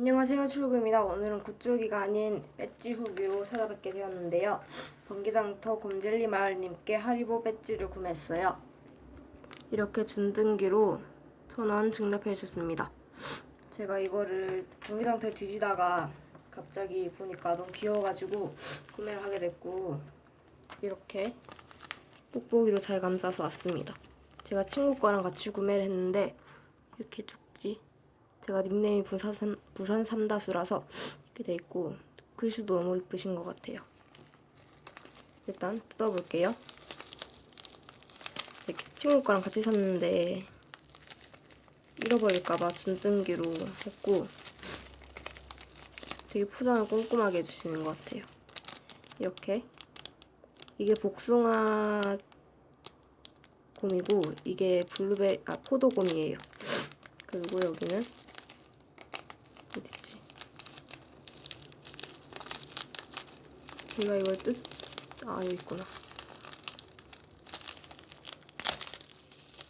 안녕하세요 출구입니다. 오늘은 굿조기가 아닌 배지 후기로 찾아뵙게 되었는데요. 번기장터 곰젤리 마을님께 하리보 배지를 구매했어요. 이렇게 준등기로 천원 증납해 주셨습니다. 제가 이거를 번기장터에 뒤지다가 갑자기 보니까 너무 귀여워가지고 구매를 하게 됐고 이렇게 뽁뽁이로 잘 감싸서 왔습니다. 제가 친구 거랑 같이 구매를 했는데 이렇게 쪽지 제가 닉네임이 부산, 삼- 부산 삼다수라서 이렇게 돼 있고 글씨도 너무 이쁘신 것 같아요. 일단 뜯어볼게요. 이렇게 친구 거랑 같이 샀는데 잃어버릴까봐 준등기로 했고 되게 포장을 꼼꼼하게 해주시는 것 같아요. 이렇게 이게 복숭아 곰이고 이게 블루베 아 포도곰이에요. 그리고 여기는 어딨지? 제가 이걸 뜯, 아, 여기 있구나.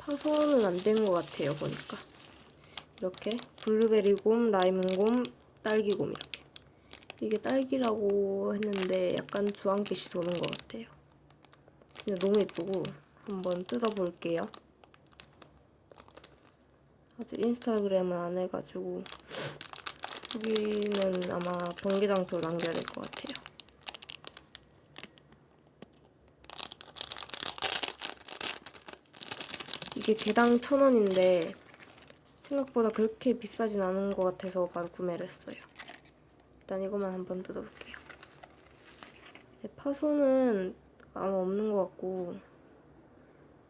파손은 안 된 것 같아요, 보니까. 이렇게 블루베리 곰, 라임 곰, 딸기 곰 이렇게. 이게 딸기라고 했는데 약간 주황빛이 도는 것 같아요. 근데 너무 예쁘고 한번 뜯어볼게요. 아직 인스타그램은 안 해가지고 후기는 아마 번개장소로 남겨야 될 것 같아요. 이게 개당 천 원인데 생각보다 그렇게 비싸진 않은 것 같아서 바로 구매를 했어요. 일단 이것만 한번 뜯어볼게요. 네, 파손은 아마 없는 것 같고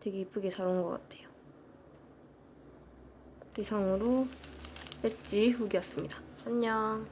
되게 이쁘게 잘 온 것 같아요. 이상으로 배지 후기였습니다. 안녕.